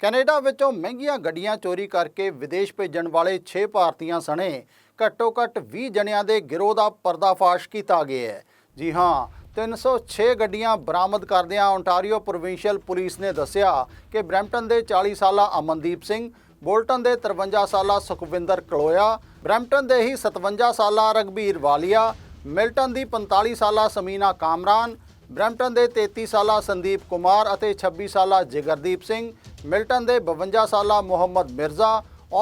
Canada ਵਿੱਚੋਂ ਮਹਿੰਗੀਆਂ ਗੱਡੀਆਂ ਚੋਰੀ ਕਰਕੇ ਵਿਦੇਸ਼ ਭੇਜਣ ਵਾਲੇ 6 ਭਾਰਤੀਆਂ ਸਣੇ ਘੱਟੋ ਘੱਟ 20 ਜਣਿਆਂ ਦੇ ਗਿਰੋਹ ਦਾ ਪਰਦਾਫਾਸ਼ ਕੀਤਾ ਗਿਆ ਹੈ। ਜੀ ਹਾਂ 306 ਗੱਡੀਆਂ ਬਰਾਮਦ ਕਰਦਿਆਂ ਓਨਟਾਰੀਓ ਪ੍ਰੋਵਿੰਸ਼ੀਅਲ ਪੁਲਿਸ ਨੇ ਦੱਸਿਆ ਕਿ ਬਰੈਂਪਟਨ ਦੇ 40 ਸਾਲਾ ਅਮਨਦੀਪ ਸਿੰਘ, ਬੋਲਟਨ ਦੇ 53 ਸਾਲਾ ਸੁਖਵਿੰਦਰ ਕਲੋਇਆ, ਬਰੈਂਪਟਨ ਦੇ ਹੀ 57 ਸਾਲਾ ਰਗਬੀਰ ਵਾਲੀਆ, ਮਿਲਟਨ ਦੀ 45 ਸਾਲਾ ਸਮੀਨਾ ਕਾਮਰਾਨ ਬਰੈਂਪਟਨ ਦੇ 33 ਸਾਲਾ ਸੰਦੀਪ ਕੁਮਾਰ ਅਤੇ 26 ਸਾਲਾ ਜਗਰਦੀਪ ਸਿੰਘ, ਮਿਲਟਨ ਦੇ 52 ਸਾਲਾ ਮੁਹੰਮਦ ਮਿਰਜ਼ਾ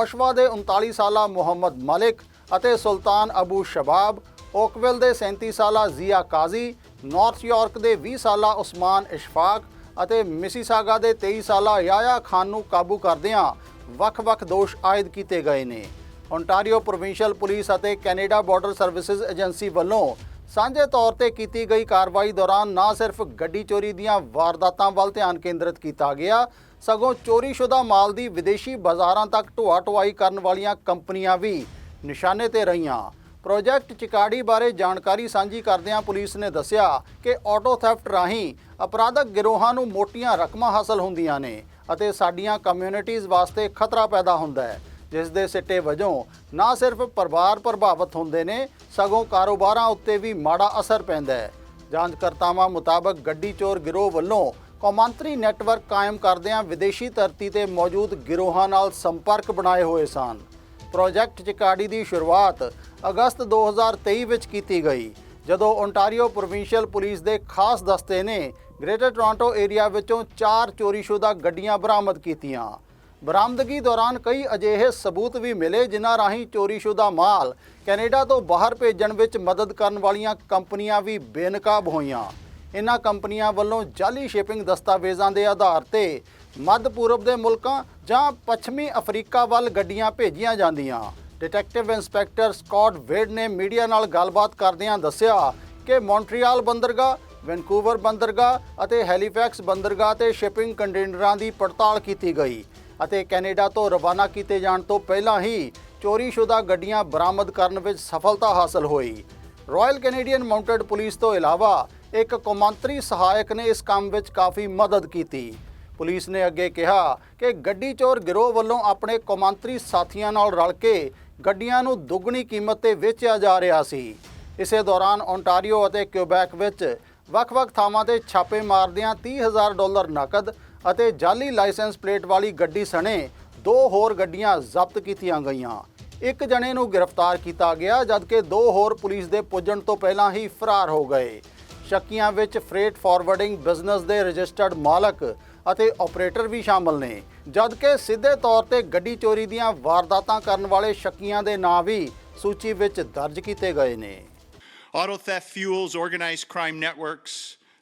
ਔਸ਼ਵਾ ਦੇ 39 ਸਾਲਾ ਮੁਹੰਮਦ ਮਲਿਕ ਅਤੇ ਸੁਲਤਾਨ ਅਬੂ ਸ਼ਬਾਬ, ਓਕਵਿਲ ਦੇ 37 ਸਾਲਾ ਜ਼ੀਆ ਕਾਜ਼ੀ, ਨਾਰਥ ਯਾਰਕ ਦੇ 20 ਸਾਲਾ ਉਸਮਾਨ ਇਸ਼ਫਾਕ ਅਤੇ ਮਿਸੀਸਾਗਾ ਦੇ 23 ਸਾਲਾ ਯਾਇਆ ਖਾਨ ਨੂੰ ਕਾਬੂ ਕਰਦਿਆਂ ਵੱਖ-ਵੱਖ ਦੋਸ਼ ਆਇਦ ਕੀਤੇ ਗਏ ਨੇ। ਓਨਟਾਰੀਓ ਪ੍ਰੋਵਿੰਸ਼ੀਅਲ ਪੁਲਿਸ ਅਤੇ ਕੈਨੇਡਾ ਬਾਰਡਰ ਸਰਵਿਸਿਜ਼ ਏਜੰਸੀ ਵੱਲੋਂ ਸਾਂਝੇ ਤੌਰ ਤੇ ਕੀਤੀ ਗਈ ਕਾਰਵਾਈ ਦੌਰਾਨ ਨਾ ਸਿਰਫ ਗੱਡੀ ਚੋਰੀ ਦੀਆਂ ਵਾਰਦਾਤਾਂ ਵੱਲ ਧਿਆਨ ਕੇਂਦਰਿਤ ਕੀਤਾ ਗਿਆ, ਸਗੋਂ ਚੋਰੀशुदा ਮਾਲ ਦੀ ਵਿਦੇਸ਼ੀ ਬਾਜ਼ਾਰਾਂ ਤੱਕ ਢੋਆ ਢੁਆਈ ਕਰਨ ਵਾਲੀਆਂ ਕੰਪਨੀਆਂ ਵੀ ਨਿਸ਼ਾਨੇ ਤੇ ਰਹੀਆਂ। ਪ੍ਰੋਜੈਕਟ ਚਿਕਾੜੀ ਬਾਰੇ ਜਾਣਕਾਰੀ ਸਾਂਝੀ ਕਰਦਿਆਂ ਪੁਲਿਸ ਨੇ ਦੱਸਿਆ ਕਿ ਆਟੋ ਥੈਫਟ ਰਾਹੀਂ ਅਪਰਾਧਕ ਗਿਰੋਹਾਂ ਨੂੰ ਮੋਟੀਆਂ ਰਕਮਾਂ ਹਾਸਲ ਹੁੰਦੀਆਂ ਨੇ ਅਤੇ ਸਾਡੀਆਂ ਕਮਿਊਨਿਟੀਜ਼ ਵਾਸਤੇ ਖਤਰਾ ਪੈਦਾ ਹੁੰਦਾ ਹੈ। ਜਿਸ ਦੇ ਸਿੱਟੇ ਵਜੋਂ ਨਾ ਸਿਰਫ ਪਰਿਵਾਰ ਪ੍ਰਭਾਵਿਤ ਹੁੰਦੇ ਨੇ, ਸਗੋਂ ਕਾਰੋਬਾਰਾਂ ਉੱਤੇ ਵੀ ਮਾੜਾ ਅਸਰ ਪੈਂਦਾ ਹੈ। ਜਾਂਚਕਰਤਾਵਾਂ ਮੁਤਾਬਕ ਗੱਡੀ ਚੋਰ ਗਿਰੋਹ ਵੱਲੋਂ ਕੌਮਾਂਤਰੀ ਨੈਟਵਰਕ ਕਾਇਮ ਕਰਦਿਆਂ ਵਿਦੇਸ਼ੀ ਧਰਤੀ ਤੇ ਮੌਜੂਦ ਗਿਰੋਹਾਂ ਨਾਲ ਸੰਪਰਕ ਬਣਾਏ ਹੋਏ ਸਨ। ਪ੍ਰੋਜੈਕਟ ਚਿਕਾੜੀ ਦੀ ਸ਼ੁਰੂਆਤ ਅਗਸਤ 2023 ਵਿੱਚ ਕੀਤੀ ਗਈ, ਜਦੋਂ ਓਨਟਾਰੀਓ ਪ੍ਰੋਵਿੰਸ਼ੀਅਲ ਪੁਲਿਸ ਦੇ ਖਾਸ ਦਸਤੇ ਨੇ ਗ੍ਰੇਟਰ ਟੋਰਾਂਟੋ ਏਰੀਆ ਵਿੱਚੋਂ ਚਾਰ ਚੋਰੀਸ਼ੁਦਾ ਗੱਡੀਆਂ ਬਰਾਮਦ ਕੀਤੀਆਂ। ਬਰਾਮਦਗੀ ਦੌਰਾਨ ਕਈ ਅਜਿਹੇ ਸਬੂਤ ਵੀ ਮਿਲੇ, ਜਿਨ੍ਹਾਂ ਰਾਹੀਂ ਚੋਰੀਸ਼ੁਦਾ ਮਾਲ ਕੈਨੇਡਾ ਤੋਂ ਬਾਹਰ ਭੇਜਣ ਵਿੱਚ ਮਦਦ ਕਰਨ ਵਾਲੀਆਂ ਕੰਪਨੀਆਂ ਵੀ ਬੇਨਕਾਬ ਹੋਈਆਂ। ਇਨ੍ਹਾਂ ਕੰਪਨੀਆਂ ਵੱਲੋਂ ਜਾਲੀ ਸ਼ਿਪਿੰਗ ਦਸਤਾਵੇਜ਼ਾਂ ਦੇ ਆਧਾਰ ਤੇ ਮੱਧ ਪੂਰਬ ਦੇ ਮੁਲਕਾਂ ਜਾਂ ਪੱਛਮੀ ਅਫਰੀਕਾ ਵੱਲ ਗੱਡੀਆਂ ਭੇਜੀਆਂ ਜਾਂਦੀਆਂ। ਡਿਟੈਕਟਿਵ ਇੰਸਪੈਕਟਰ ਸਕਾਟ ਵੇਡ ਨੇ ਮੀਡੀਆ ਨਾਲ ਗੱਲਬਾਤ ਕਰਦਿਆਂ ਦੱਸਿਆ ਕਿ ਮੌਂਟਰੀਅਲ ਬੰਦਰਗਾਹ, ਵੈਨਕੂਵਰ ਬੰਦਰਗਾਹ ਅਤੇ ਹੈਲੀਫੈਕਸ ਬੰਦਰਗਾਹ ਤੇ ਸ਼ਿਪਿੰਗ ਕੰਟੇਨਰਾਂ ਦੀ ਪੜਤਾਲ ਕੀਤੀ ਗਈ। ਅਤੇ ਕੈਨੇਡਾ ਤੋਂ ਰਵਾਨਾ ਕੀਤੇ ਜਾਣ ਤੋਂ ਪਹਿਲਾਂ ਹੀ ਚੋਰੀਸ਼ੁਦਾ ਗੱਡੀਆਂ ਬਰਾਮਦ ਕਰਨ ਵਿੱਚ ਸਫਲਤਾ ਹਾਸਲ ਹੋਈ। ਰਾਇਲ ਕੈਨੇਡੀਅਨ ਮਾਊਂਟਡ ਪੁਲਿਸ ਤੋਂ ਇਲਾਵਾ ਇੱਕ ਕੌਮਾਂਤਰੀ ਸਹਾਇਕ ਨੇ ਇਸ ਕੰਮ ਵਿੱਚ ਕਾਫੀ ਮਦਦ ਕੀਤੀ। ਪੁਲਿਸ ਨੇ ਅੱਗੇ ਕਿਹਾ ਕਿ ਗੱਡੀ ਚੋਰ ਗਿਰੋਹ ਵੱਲੋਂ ਆਪਣੇ ਕੌਮਾਂਤਰੀ ਸਾਥੀਆਂ ਨਾਲ ਰਲ ਕੇ ਗੱਡੀਆਂ ਨੂੰ ਦੁੱਗਣੀ ਕੀਮਤ ਤੇ ਵੇਚਿਆ ਜਾ ਰਿਹਾ ਸੀ। ਇਸੇ ਦੌਰਾਨ ਓਨਟਾਰੀਓ ਅਤੇ ਕਿਊਬੈਕ ਵਿੱਚ ਵੱਖ-ਵੱਖ ਥਾਵਾਂ ਤੇ ਛਾਪੇ ਮਾਰਦਿਆਂ 30000 ਡਾਲਰ ਨਕਦ ਅਤੇ ਜਾਲੀ ਲਾਇਸੈਂਸ ਪਲੇਟ ਵਾਲੀ ਗੱਡੀ ਸਣੇ ਦੋ ਹੋਰ ਗੱਡੀਆਂ ਜ਼ਬਤ ਕੀਤੀਆਂ ਗਈਆਂ। ਇੱਕ ਜਣੇ ਨੂੰ ਗ੍ਰਿਫਤਾਰ ਕੀਤਾ ਗਿਆ ਜਦਕਿ ਦੋ ਹੋਰ ਪੁਲਿਸ ਦੇ ਪੁੱਜਣ ਤੋਂ ਪਹਿਲਾਂ ਹੀ ਫਰਾਰ ਹੋ ਗਏ। ਸ਼ੱਕੀਆਂ ਵਿੱਚ ਫਰੇਟ ਫਾਰਵਰਡਿੰਗ ਬਿਜ਼ਨਸ ਦੇ ਰਜਿਸਟਰਡ ਮਾਲਕ ਅਤੇ ਆਪਰੇਟਰ ਵੀ ਸ਼ਾਮਲ ਨੇ ਜਦਕਿ ਸਿੱਧੇ ਤੌਰ ਤੇ ਗੱਡੀ ਚੋਰੀ ਦੀਆਂ ਵਾਰਦਾਤਾਂ ਕਰਨ ਵਾਲੇ ਸ਼ੱਕੀਆਂ ਦੇ ਨਾਂ ਵੀ ਸੂਚੀ ਵਿੱਚ ਦਰਜ ਕੀਤੇ ਗਏ ਨੇ। Auto theft fuels organized crime networks,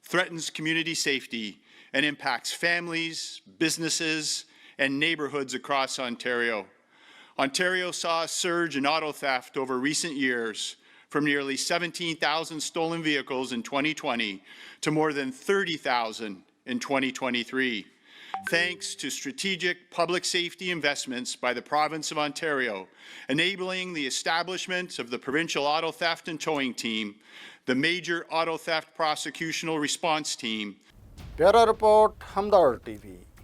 threatens community safety, and impacts families, businesses, and neighborhoods across Ontario. Ontario saw a surge in auto theft over recent years from nearly 17,000 stolen vehicles in 2020 to more than 30,000 in 2023. Thanks to strategic public safety investments by the province of Ontario, enabling the establishment of the Provincial Auto Theft and Towing Team, the Major Auto Theft Prosecutional Response Team, bureau report Hamdard TV